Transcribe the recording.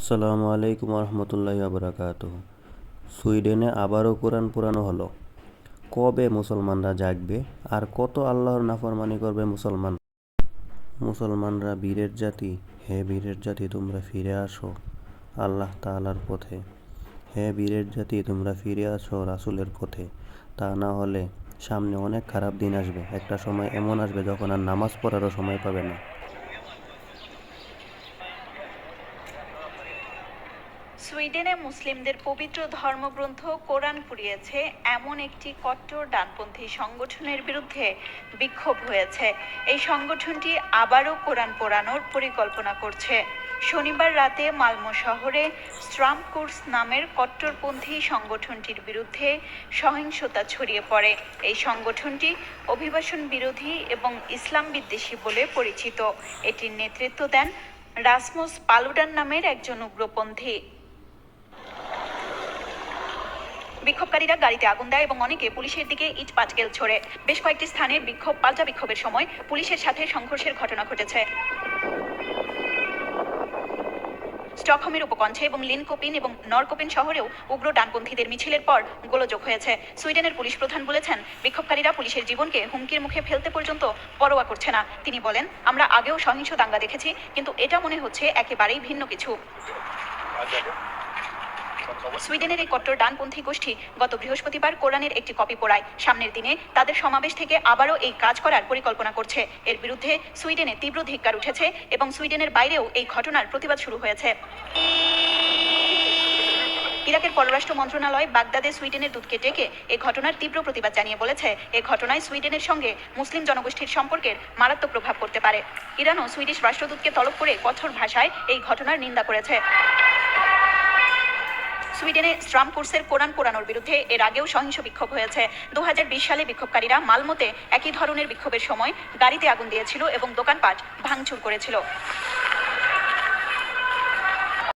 আসসালামু আলাইকুম রহমতুল্লাহ আবরাকাত সুইডেনে আবারও কোরআন পুরানো হলো। কবে মুসলমানরা জাগবে আর কত আল্লাহর নাফরমানি করবে মুসলমান? মুসলমানরা বীরের জাতি। হে বীরের জাতি, তোমরা ফিরে আসো আল্লাহ তাআলার পথে। হে বীরের জাতি, তোমরা ফিরে আসো রাসুলের পথে। তা না হলে সামনে অনেক খারাপ দিন আসবে। একটা সময় এমন আসবে যখন আর নামাজ পড়ারও সময় পাবে না। সুইডেনে মুসলিমদের পবিত্র ধর্মগ্রন্থ কোরআন পুড়িয়েছে এমন একটি কট্টর ডানপন্থী সংগঠনের বিরুদ্ধে বিক্ষোভ হয়েছে। এই সংগঠনটি আবারও কোরআন পোড়ানোর পরিকল্পনা করছে। শনিবার রাতে মালমো শহরে স্ট্রামকোর্স নামের কট্টরপন্থী সংগঠনটির বিরুদ্ধে সহিংসতা ছড়িয়ে পড়ে। এই সংগঠনটি অভিবাসন বিরোধী এবং ইসলাম বিদ্বেষী বলে পরিচিত। এটির নেতৃত্ব দেন রাসমুস পালুডান নামের একজন উগ্রপন্থী। বিক্ষোভকারীরা গাড়িতে আগুন দেয় এবং অনেকে পুলিশের দিকে ইট পাটকেল ছোড়ে। বেশ কয়েকটি স্থানে বিক্ষোভ, পাল্টা বিক্ষোভের সময় পুলিশের সাথে সংঘর্ষের ঘটনা ঘটেছে। স্টকহোমের উপকণ্ঠে এবং লিনকোপিন এবং নরকোপিন শহরেও উগ্র ডানপন্থীদের মিছিলের পর গোলযোগ হয়েছে। সুইডেনের পুলিশ প্রধান বলেছেন, বিক্ষোভকারীরা পুলিশের জীবনকে হুমকির মুখে ফেলতে পর্যন্ত পরোয়া করছে না। তিনি বলেন, আমরা আগেও সহিংস দাঙ্গা দেখেছি, কিন্তু এটা মনে হচ্ছে একেবারেই ভিন্ন কিছু। সুইডেনের এই কট্টর ডানপন্থী গোষ্ঠী গত বৃহস্পতিবার কোরআনের একটি কপি পোড়ায়। সামনের দিনে তাদের সমাবেশ থেকে আবারও এই কাজ করার পরিকল্পনা করছে। এর বিরুদ্ধে সুইডেনে তীব্র ধিক্কার উঠেছে এবং সুইডেনের বাইরেও এই ঘটনার প্রতিবাদ শুরু হয়েছে। ইরাকের পররাষ্ট্র মন্ত্রণালয় বাগদাদে সুইডেনের দূতকে ডেকে এ ঘটনার তীব্র প্রতিবাদ জানিয়ে বলেছে। এ ঘটনায় সুইডেনের সঙ্গে মুসলিম জনগোষ্ঠীর সম্পর্কের মারাত্মক প্রভাব পড়তে পারে। ইরানও সুইডিশ রাষ্ট্রদূতকে তলব করে কঠোর ভাষায় এই ঘটনার নিন্দা করেছে। সুইডেনে স্ট্রাম কোর্সের কোরআন পোড়ানোর বিরুদ্ধে এর আগেও সহিংস বিক্ষোভ হয়েছে। দু হাজার বিশ সালে বিক্ষোভকারীরা মালমোতে একই ধরনের বিক্ষোভের সময় গাড়িতে আগুন দিয়েছিল এবং দোকানপাট ভাঙচুর করেছিল।